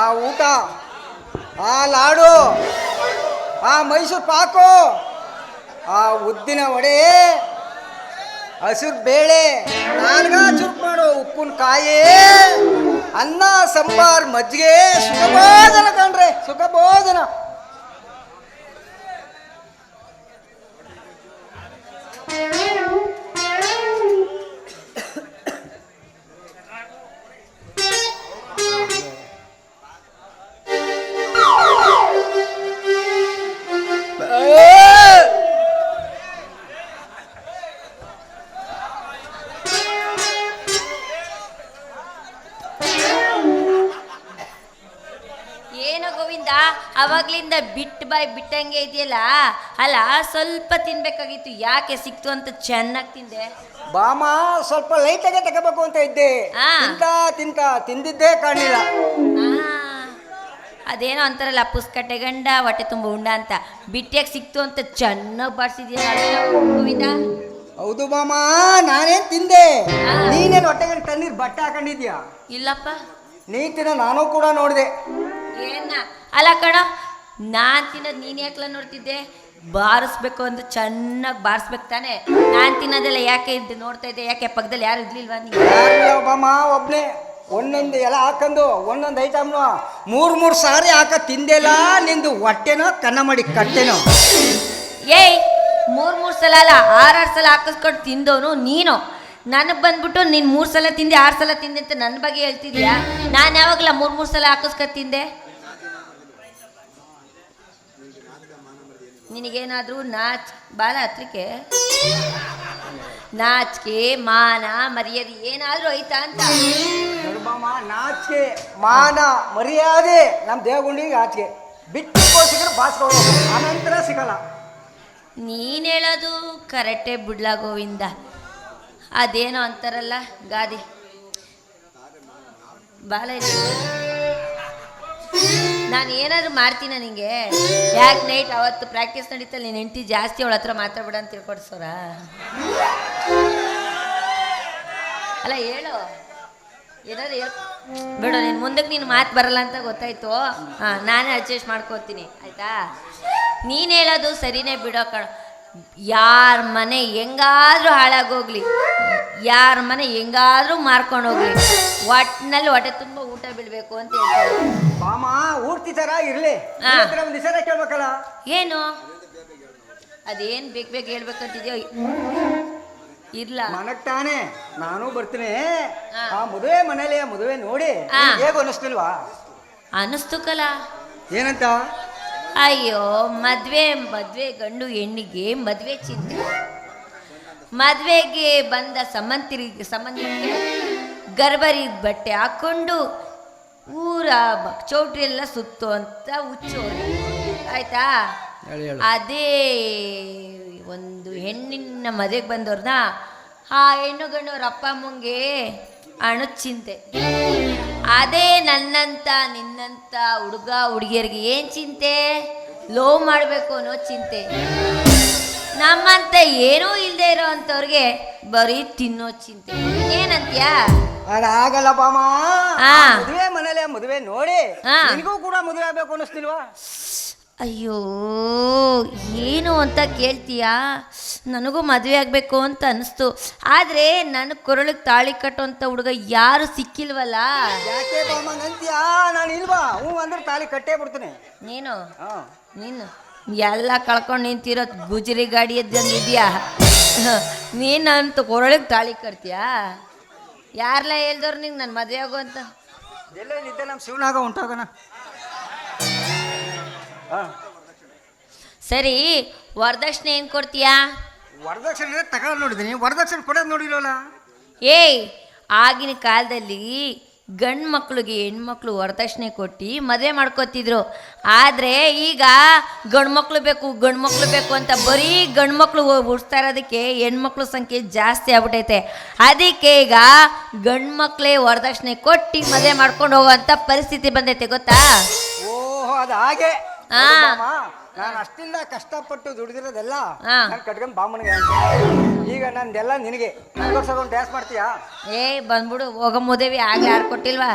ಆ ಊಟ, ಆ ಲಾಡು, ಆ ಮೈಸೂರು ಪಾಕು, ಆ ಉದ್ದಿನ ವಡೆ, ಹಸಿರು ಬೇಳೆ ನಾಲ್ಗ ಚುರುಕು ಮಾಡು ಉಪ್ಪಿನಕಾಯಿ ಅನ್ನ, ಸಾಂಬಾರ್, ಮಜ್ಜಿಗೆ, ಸುಖಭೋಜನ ಕಣ್ರೆ, ಸುಖಭೋಜನ. ಗೋವಿಂದ ಅವಾಗ್ಲಿಂದ ಬಿಟ್ಟು ಬಾಯ್ ಬಿಟ್ಟಂಗೆ ಇದೆಯಲ್ಲ? ಅಲ್ಲ ಸ್ವಲ್ಪ ತಿನ್ಬೇಕಾಗಿತ್ತು. ಯಾಕೆ ಸಿಕ್ತು ಅಂತ ಚೆನ್ನಾಗಿ ತಿಂದೆ? ಬಾಮ ಸ್ವಲ್ಪ ಲೈಟ್ ಲೈಟಾಗೆ ತಗೋಬೇಕು ಅಂತ ಇದ್ದೆ. ಆ. ತಿಂತ ತಿಂತ ತಿಂದಿದ್ದೇ ಕಾಣಲಿಲ್ಲ. ಆ, ಅದೇನೋ ಅಂತಾರಲ್ಲ ಪುಸ್ಕಟ್ಟೆ ಗಂಡ ಹೊಟ್ಟೆ ತುಂಬ ಉಂಡ ಅಂತ. ಬಿಟ್ಟಿಯಾಗಿ ಸಿಕ್ತು ಅಂತ ಚೆನ್ನಾಗಿ ಬಾರಿಸಿದ್ಯಾ ಗೋವಿಂದ ಹೌದು ಬಾಮ ನಾನೇನ್ ತಿಂದೆ? ಆ. ನೀನೇನು ಹೊಟ್ಟೆಗೆ ತಣ್ಣೀರ್ ಬಟ್ಟೆ ಹಾಕೊಂಡಿದ್ಯಾ? ಇಲ್ಲಪ್ಪ. ನೀತಿನ ನಾನು ಕೂಡ ನೋಡಿದೆ. ಏನ? ಅಲ್ಲ ಕಣ ನಾನ್ ತಿನ್ನೋದು ನೀನು ಯಾಕಲ ನೋಡ್ತಿದ್ದೆ? ಬಾರಿಸ್ಬೇಕು ಅಂತ ಚೆನ್ನಾಗಿ ಬಾರಿಸ್ಬೇಕು ತಾನೆ. ನಾನ್ ತಿನ್ನೋದೆಲ್ಲ ಯಾಕೆ ಇದ್ದು ನೋಡ್ತಾ ಇದ್ದೆ? ಯಾಕೆ ಪಕ್ಕದಲ್ಲಿ ಯಾರು ಇರ್ಲಿಲ್ವಾ ನೀನು? ಬಾಮ ಒಬ್ನೇ. ಒಂದೊಂದು ಎಲ್ಲ ಹಾಕೊಂಡು ಒಂದೊಂದು ಐಟಮ್ನು ಮೂರು ಮೂರು ಸಾರಿ ಹಾಕ ತಿಂದೆಲ್ಲ ನಿಂದು ಹೊಟ್ಟೆನೋ ಕನ್ನ ಮಾಡಿ ಕಟ್ಟೆನೋ. ಏಯ್ ಮೂರು ಮೂರು ಸಲ ಅಲ್ಲ ಆರಾರು ಸಲ ಹಾಕಿಸ್ಕೊಂಡು ತಿಂದವನು ನೀನು. ನನಗೆ ಬಂದ್ಬಿಟ್ಟು ನೀನು ಮೂರು ಸಲ ತಿಂದೆ ಆರು ಸಲ ತಿಂದೆ ಅಂತ ನನ್ನ ಬಗ್ಗೆ ಹೇಳ್ತಿದ್ಯಾ? ನಾನು ಯಾವಾಗಲ ಮೂರು ಮೂರು ಸಲ ಹಾಕಿಸ್ಕೊಂಡು ತಿಂದೆ? ನಿನಗೇನಾದರೂ ನಾಚ್ ಬಾಲ ಹತ್ರಿಕೆ ನಾಚಿಕೆ ಮಾನ ಮರ್ಯಾದೆ ಏನಾದರೂ ಐತಾ ಅಂತ? ನಾಚಿಕೆ ಮಾನ ಮರ್ಯಾದೆ ನಮ್ಮ ದೇವಗುಂಡಿಗೆ ಆಚೆ ಬಿಟ್ಟು ಸಿಕ್ಕರೆ ಬಾಸ್ಕೊಳ್ಳೋ ಅನಂತರ ಸಿಗಲ್ಲ. ನೀನು ಹೇಳೋದು ಕರೆಕ್ಟೇ ಬಿಡ್ಲ ಗೋವಿಂದ. ಅದೇನೋ ಅಂತಾರಲ್ಲ ಗಾದೆ. ಬಾಲ ನಾನು ಏನಾದರೂ ಮಾಡ್ತೀನ ನಿಂಗೆ? ಯಾಕೆ ನೈಟ್ ಅವತ್ತು ಪ್ರಾಕ್ಟೀಸ್ ನಡೀತಲ್ಲ, ನೀನು ಹೆಂಡತಿ ಜಾಸ್ತಿ ಅವಳ ಹತ್ರ ಮಾತಾಡ್ಬೇಡ ಅಂತ ತಿಳ್ಕೊಡ್ಸೋರ ಅಲ್ಲ, ಹೇಳು. ಏನಾದ್ರು ಹೇಳು. ಬೇಡ, ನೀನು ಮುಂದಕ್ಕೆ ನೀನು ಮಾತು ಬರಲ್ಲ ಅಂತ ಗೊತ್ತಾಯ್ತು. ಹಾಂ, ನಾನೇ ಅಡ್ಜಸ್ಟ್ ಮಾಡ್ಕೋತೀನಿ, ಆಯ್ತಾ? ನೀನು ಹೇಳೋದು ಸರಿನೇ ಬಿಡೋ ಕಣ. ಯಾರ ಮನೆ ಹೆಂಗಾದ್ರೂ ಹಾಳಾಗೋಗ್ಲಿ. ಯಾರ ಮನೆ ಹೆಂಗಾದ್ರೂ ಮಾರ್ಕೊಂಡು ಹೋಗ್ಲಿ. ಒಟ್ಟಿನಲ್ಲಿ ಹೊಟ್ಟೆ ತುಂಬ ಊಟ ಬಿಡ್ಬೇಕು ಅಂತ ಹೇಳ್ತಾರೆ. ಬಾಮ ಊರ್ತಿ ತರ ಇರ್ಲಿ. ಹಾ. ಒಂದು ಕೇಳ್ಬೇಕಲ್ಲ? ಏನು? ಅದೇನು ಬೇಕು ಬೇಕು ಹೇಳ್ಬೇಕಂತಿದ್ಯೋ? ಇರ್ಲ ಮನಕ್ ತಾನೆ. ನಾನು ಬರ್ತೀನಿ. ಹಾ. ಆ ಮದುವೆ ಮನೇಲಿ ಆ ಮದುವೆ ನೋಡಿ. ಹಾ. ನಿನ್ಗ್ ಹೇಗೂ ಅನ್ನಿಸ್ತು ಕಲ. ಏನಂತ? ಅಯ್ಯೋ ಮದುವೆ ಮದುವೆ ಗಂಡು ಹೆಣ್ಣಿಗೆ ಮದುವೆ ಚಿಂತೆ ಮದುವೆಗೆ ಬಂದ ಸಮಂತಿರಿ ಸಂಬಂಧಿಗೆ ಗರ್ಭರಿ ಬಟ್ಟೆ ಹಾಕೊಂಡು ಊರ ಚೌಟ್ರಿ ಎಲ್ಲ ಸುತ್ತು ಅಂತ ಹುಚ್ಚೋರು. ಆಯ್ತಾ? ಅದೇ ಒಂದು ಹೆಣ್ಣಿನ ಮದುವೆಗೆ ಬಂದವ್ರನ್ನ ಆ ಹೆಣ್ಣು ಗಂಡವ್ರ ಅಪ್ಪ ಅಮ್ಮಂಗೆ ಅಣು ಚಿಂತೆ ಅದೇ ನನ್ನಂತ ನಿನ್ನಂತ ಹುಡುಗ ಹುಡುಗಿಯರಿಗೆ ಏನು ಚಿಂತೆ? ಲೋ ಮಾಡಬೇಕು ಅನ್ನೋ ಚಿಂತೆ. ನಮ್ಮಂತ ಏನೂ ಇಲ್ಲದೆ ಇರೋ ಅಂಥವ್ರಿಗೆ ಬರೀ ತಿನ್ನೋ ಚಿಂತೆ. ಏನಂತ್ಯಾ? ಅದ ಆಗಲ್ಲ ಬಾಮ. ಹಾ. ಆ ಮದುವೆ ಮನೇಲೆ ಮದುವೆ ನೋಡಿ. ಹಾ. ನಿನಗೂ ಕೂಡ ಮದುವೆ ಆಗ್ಬೇಕು ಅನ್ನಿಸ್ತಿಲ್ವಾ? ಅಯ್ಯೋ ಏನು ಅಂತ ಕೇಳ್ತೀಯಾ? ನನಗೂ ಮದುವೆ ಆಗಬೇಕು ಅಂತ ಅನಿಸ್ತು. ಆದರೆ ನನ್ನ ಕೊರಳಿಗೆ ತಾಳಿ ಕಟ್ಟುವಂಥ ಹುಡುಗ ಯಾರು ಸಿಕ್ಕಿಲ್ವಲ್ಲ? ಯಾಕೆ ನಾನು ಇಲ್ವಾ? ಹ್ಞೂ ಅಂದ್ರೆ ತಾಳಿ ಕಟ್ಟೇ ಬಿಡ್ತೀನಿ. ನೀನು? ಹಾ. ನೀನು? ಎಲ್ಲ ಕಳ್ಕೊಂಡು ನಿಂತಿರೋ ಗುಜರಿ ಗಾಡಿ ನೀನು ನೀನಂತ ಕೊರಳಿಗೆ ತಾಳಿ ಕಟ್ತೀಯಾ? ಯಾರಲ್ಲ ಹೇಳ್ದವ್ರು ನಿಂಗೆ ನನ್ನ ಮದುವೆ ಆಗು ಅಂತ? ಎಲ್ಲ ನಿದ್ದೆ ನಮ್ಮ ಶಿವನಾಗ ಉಂಟಾಗೋಣ. ಹಾ. ಸರಿ ವರದಕ್ಷಿಣೆ ಏನು ಕೊಡ್ತೀಯಾ? ವರದಕ್ಷಿಣೆ ತಗೊಂಡು ನೋಡಿದ್ದೀನಿ ವರದಕ್ಷಿಣೆ ಕೊಡೋದು ನೋಡಿಲ್ವಲ್ಲ ಏಯ್ ಆಗಿನ ಕಾಲದಲ್ಲಿ ಗಂಡು ಮಕ್ಳಿಗೆ ಹೆಣ್ಮಕ್ಳು ವರದಕ್ಷಿಣೆ ಕೊಟ್ಟು ಮದುವೆ ಮಾಡ್ಕೋತಿದ್ರು. ಆದರೆ ಈಗ ಗಂಡು ಮಕ್ಳು ಬೇಕು ಗಂಡು ಮಕ್ಳು ಬೇಕು ಅಂತ ಬರೀ ಗಂಡು ಮಕ್ಳು ಹುಡ್ಸ್ತಾ ಇರೋದಕ್ಕೆ ಹೆಣ್ಮಕ್ಳು ಸಂಖ್ಯೆ ಜಾಸ್ತಿ ಆಗ್ಬಿಟೈತೆ. ಅದಕ್ಕೆ ಈಗ ಗಂಡು ಮಕ್ಳೇ ವರದಕ್ಷಿಣೆ ಕೊಟ್ಟು ಮದುವೆ ಮಾಡ್ಕೊಂಡು ಹೋಗುವಂಥ ಪರಿಸ್ಥಿತಿ ಬಂದೈತೆ ಗೊತ್ತಾ? ಓಹೋ ಅದು ಹಾಗೆ. ಹಾ. ನಾನು ಅಷ್ಟಿಲ್ಲ ಕಷ್ಟಪಟ್ಟು ದುಡಿದಿರೋದೆಲ್ಲ ಹಾ. ನಾನು ಕಟ್ಕೊಂಡು ಬಾಮನಿಗೆ ಈಗ ನಂದೆಲ್ಲ ನಿನಗೆ. ಒಂದು ಡ್ಯಾನ್ಸ್ ಮಾಡ್ತೀಯಾ? ಏ ಬಂದ್ಬಿಡು. ಹೋಗೋ ಆಗ ಯಾರು ಆಡ್ಕೊಟ್ಟಿಲ್ವಾ